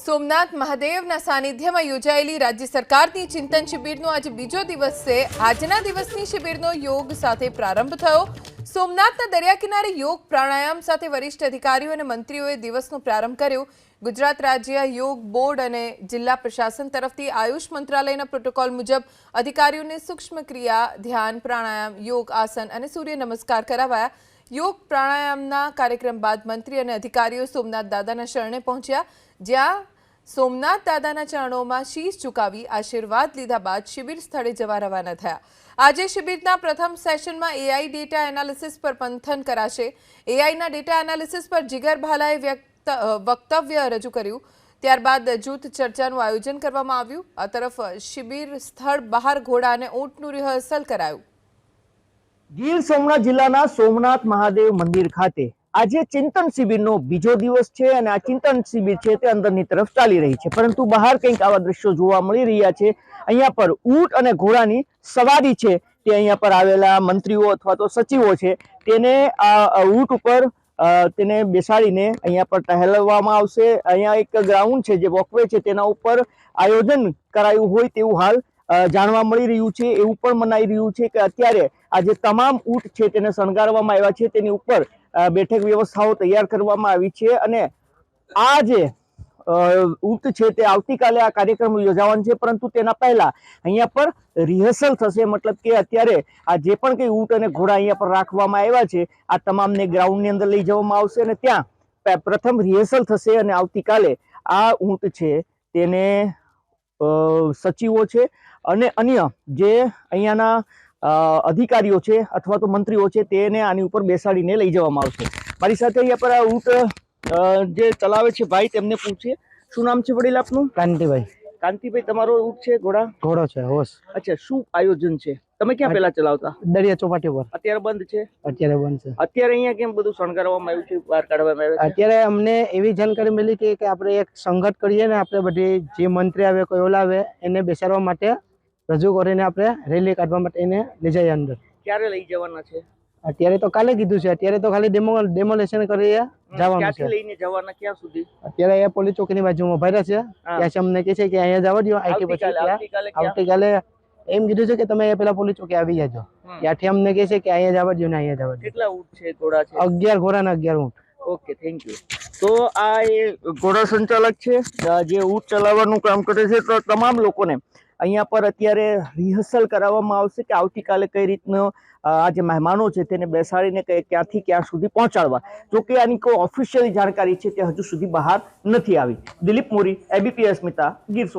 સોમનાથ મહાદેવના સાનિધ્યમાં યોજાયેલી રાજ્ય સરકારની ચિંતન શિબિરનો આજે બીજો દિવસ છે આજના દિવસની શિબિરનો યોગ સાથે પ્રારંભ થયો. સોમનાથના દરિયા કિનારે યોગ પ્રાણાયામ સાથે વરિષ્ઠ અધિકારીઓ અને મંત્રીઓએ દિવસનો પ્રારંભ કર્યો. ગુજરાત રાજ્ય યોગ બોર્ડ અને જિલ્લા પ્રશાસન તરફથી આયુષ મંત્રાલયના પ્રોટોકોલ મુજબ અધિકારીઓને સૂક્ષ્મ ક્રિયા ધ્યાન, પ્રાણાયામ, યોગ, આસન અને સૂર્ય નમસ્કાર કરાવાયા. યોગ પ્રાણાયામના કાર્યક્રમ બાદ મંત્રી અને અધિકારીઓ સોમનાથ દાદાના શરણે પહોંચ્યા, જ્યાં સોમનાથ દાદાના ચરણોમાં શીશ ચુકાવી આશીર્વાદ લીધા બાદ શિબિર સ્થળે જવા રવાના થયા. આજે શિબિરના પ્રથમ સેશનમાં એઆઈ ડેટા એનાલિસિસ પર મંથન કરાશે. એઆઈના ડેટા એનાલિસિસ પર જીગર ભાલાએ વ્યક્ત, વક્તવ્ય રજૂ કર્યું. ત્યારબાદ જૂથ ચર્ચાનું આયોજન કરવામાં આવ્યું. આ તરફ શિબિર સ્થળ બહાર ઘોડા અને ઊંટનું રિહર્સલ કરાયું. ગીર સોમનાથ જિલ્લાના સોમનાથ મહાદેવ મંદિર ખાતે આજે ચિંતન શિબિરનો બીજો દિવસ છે અને આ ચિંતન શિબિર છે તે અંદરની તરફ ચાલી રહી છે. પરંતુ બહાર કંઈક આવા દ્રશ્યો જોવા મળી રહ્યા છે. અહીંયા પર ઊંટ અને ઘોડાની સવારી છે. તે અહીંયા પર આવેલા મંત્રીઓ અથવા તો સચિવો છે. તેને આ ઊંટ ઉપર તેને બેસાડીને અહીંયા પર ટહેલવામાં આવશે. અહીંયા એક ગ્રાઉન્ડ છે જે વોકવે છે. તેના ઉપર આયોજન કરાયું હોય તેવું હાલ જાણવા મળી રહ્યું છે. એવું પણ મનાઈ રહ્યું છે કે અત્યારે આ જે તમામ ઊંટ છે તેને શણગારવામાં આવ્યા છે, તેની ઉપર બેઠક વ્યવસ્થાઓ તૈયાર કરવામાં આવી છે અને આ જે ઊંટ છે તે આવતીકાલે આ કાર્યક્રમ યોજાવાનો છે, પરંતુ તેના પહેલા અહીંયા પર રિહર્સલ થશે, મતલબ કે અત્યારે આ જે પણ કંઈ ઊંટ અને ઘોડા અહીંયા પર રાખવામાં આવ્યા છે, આ તમામને ગ્રાઉન્ડની અંદર લઈ જવામાં આવશે અને ત્યાં પ્રથમ રિહર્સલ થશે અને આવતીકાલે આ ઊંટ છે તેને સચિવો છે અને અન્ય જે અહીંયાના અધિકારીઓ છે અથવા તો મંત્રીઓ છે તેને આની ઉપર બેસાડીને લઈ જવામાં આવશે. મારી સાથે અહીંયા પર આ ઊંટ જે ચલાવે છે ભાઈ તેમને પૂછીએ. શું નામ છે વડીલ આપનું? કાંતિભાઈ. કાંતિભાઈ તમારો ઊંટ છે ઘોડા? ઘોડો છે હોશ. અચ્છા શું આયોજન છે? તમે ક્યાં પેલા ચલાવતા? દરિયા ચોપાટી પર અત્યારે બંધ છે? અત્યારે બંધ છે. અત્યારે અહીંયા કેમ બધું શણગારવામાં આવ્યું છે બહાર કાઢવામાં આવ્યું અત્યારે અમને એવી જાણકારી મળી કે આપણે એક સંગઠ કરીએ ને આપણે બધી જે મંત્રી આવે કોઈ ઓલા આવે એને બેસાડવા માટે રજૂ કરીને આપણે રેલી કાઢવા માટે એને લઈ જઈએ અંદર. ક્યારે લઈ જવાના છે? અત્યારે તો કાલે કીધું છે. અત્યારે તો ખાલી ડેમો ડેમોલેશન કરી જવાનું છે. લઈને જવાના? ક્યાં સુધી? અત્યારે અહીંયા પોલીસ ચોકીની બાજુમાં ભર્યા છે. ત્યાં અમને કહે છે કે અહીંયા જવા દો આઈટી પછી આવતીકાલે એમ કીધું છે કે તમે પેલા પોલીસ ચોકી આવી જાજો. ત્યાંથી અમને કહે છે કે અહીંયા જવા દો ને અહીંયા જવા દો કેટલા ઊંટ છે ઘોડા છે? અગિયાર ઘોડા ને અગિયાર ઊંટ. ઓકે થેન્ક યુ તો આ એ ઘોડા સંચાલક છે. જે ઊંટ ચલાવવાનું કામ કરે છે તો તમામ લોકોને અહીંયા પર અત્યારે રિહર્સલ કરાવવામાં આવશે કે આવતીકાલે કઈ રીતનો આ જે મહેમાનો છે તેને બેસાડીને કઈ ક્યાંથી ક્યાં સુધી પહોંચાડવા. જો કે આની કોઈ ઓફિશિયલ જાણકારી છે તે હજુ સુધી બહાર નથી આવી. દિલીપ મોરી એબીપી અસ્મિતા ગીર સોમનાથ.